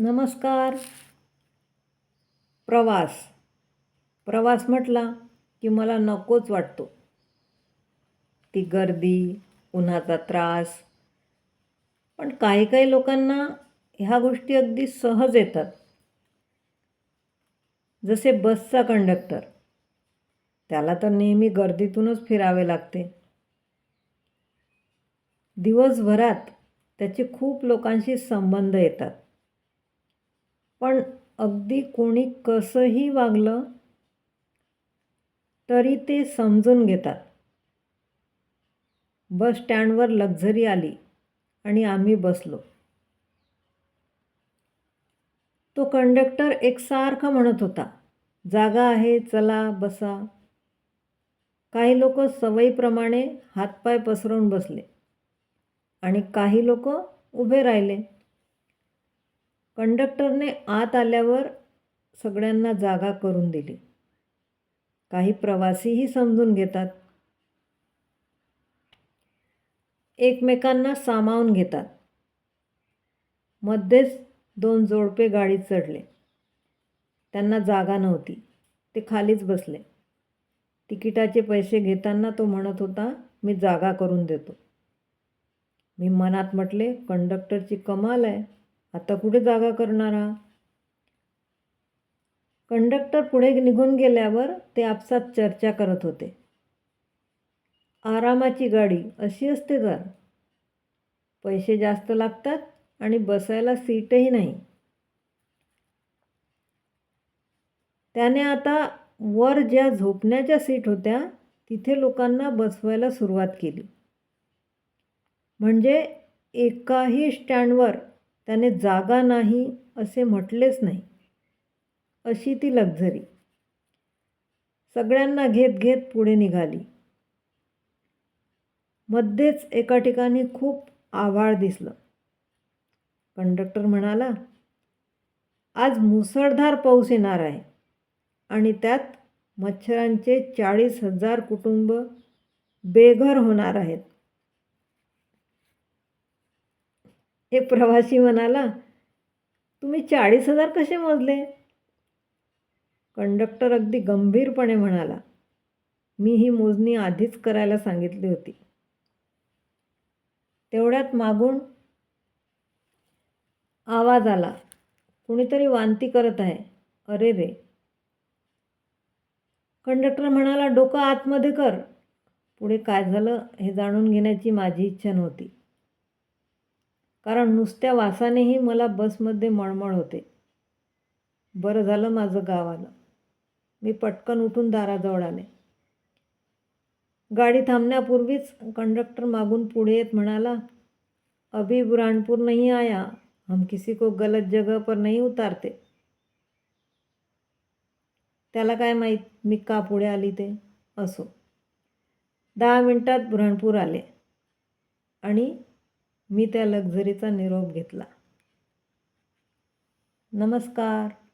नमस्कार. प्रवास. प्रवास म्हटला की मला नकोच वाटतो. ती गर्दी उन्हाचा त्रास. पण काही काही लोकांना ह्या गोष्टी अगदी सहज येतात. जसे बसचा कंडक्टर. त्याला तर नेहमी गर्दीतूनच फिरावे लागते. दिवसभरात त्याचे खूप लोकांशी संबंध येतात. पण अगदी कोणी कसंही वागलं तरी ते समजून घेतात. बस स्टँडवर लक्झरी आली आणि आम्ही बसलो. तो कंडक्टर एकसारखा म्हणत होता जागा आहे चला बसा. काही लोक सवयीप्रमाणे हातपाय पसरवून बसले आणि काही लोक उभे राहिले. कंडक्टरने आत आल्यावर सगळ्यांना जागा करून दिली. काही प्रवासीही समजून घेतात. एकमेकांना सामावून घेतात. मध्येच दोन जोडपे गाडीत चढले. त्यांना जागा नव्हती. ते खालीच बसले. तिकिटाचे पैसे घेताना तो म्हणत होता मी जागा करून देतो. मी मनात म्हटले कंडक्टरची कमाल आहे. आता कुठे जागा करणार? कंडक्टर पुढे निघून गेल्यावर ते आपसात चर्चा करत होते. आरामाची गाडी अशी असते तर? पैसे जास्त लागतात आणि बसायला सीटही नाही. त्याने आता वर ज्या झोपण्याच्या सीट होत्या तिथे लोकांना बसवायला सुरुवात केली. म्हणजे एकाही स्टँडवर त्याने जागा नाही असे म्हटलेच नाही. अशी ती लक्झरी. सगळ्यांना घेत घेत पुढे निघाली. मध्येच एका ठिकाणी खूप आभाळ दिसलं. कंडक्टर म्हणाला आज मुसळधार पाऊस येणार आहे आणि त्यात मच्छरांचे चाळीस हजार कुटुंब बेघर होणार आहेत. हे प्रवासी म्हणाला तुम्ही चाळीस हजार कसे मोजले? कंडक्टर अगदी गंभीरपणे म्हणाला मी ही मोजणी आधीच करायला सांगितली होती. तेवढ्यात मागून आवाज आला कुणीतरी वांती करत आहे. अरे रे. कंडक्टर म्हणाला डोकं आतमध्ये कर. पुढे काय झालं हे जाणून घेण्याची माझी इच्छा नव्हती. कारण नुसत्या वासानेही मला बसमध्ये मळमळ होते. बरं झालं माझं गाव आलं. मी पटकन उठून दाराजवळ आले. गाडी थांबण्यापूर्वीच कंडक्टर मागून पुढे येत म्हणाला अभी बुरहानपूर नहीं आया. हम किसी को गलत जगह पर नहीं उतारते. त्याला काय माहीत? मी का पुढे आली ते? असो. दहा मिनटात बुरहाणपूर आले. आणि मी त्या लक्झरीचा निरोप घेतला. नमस्कार.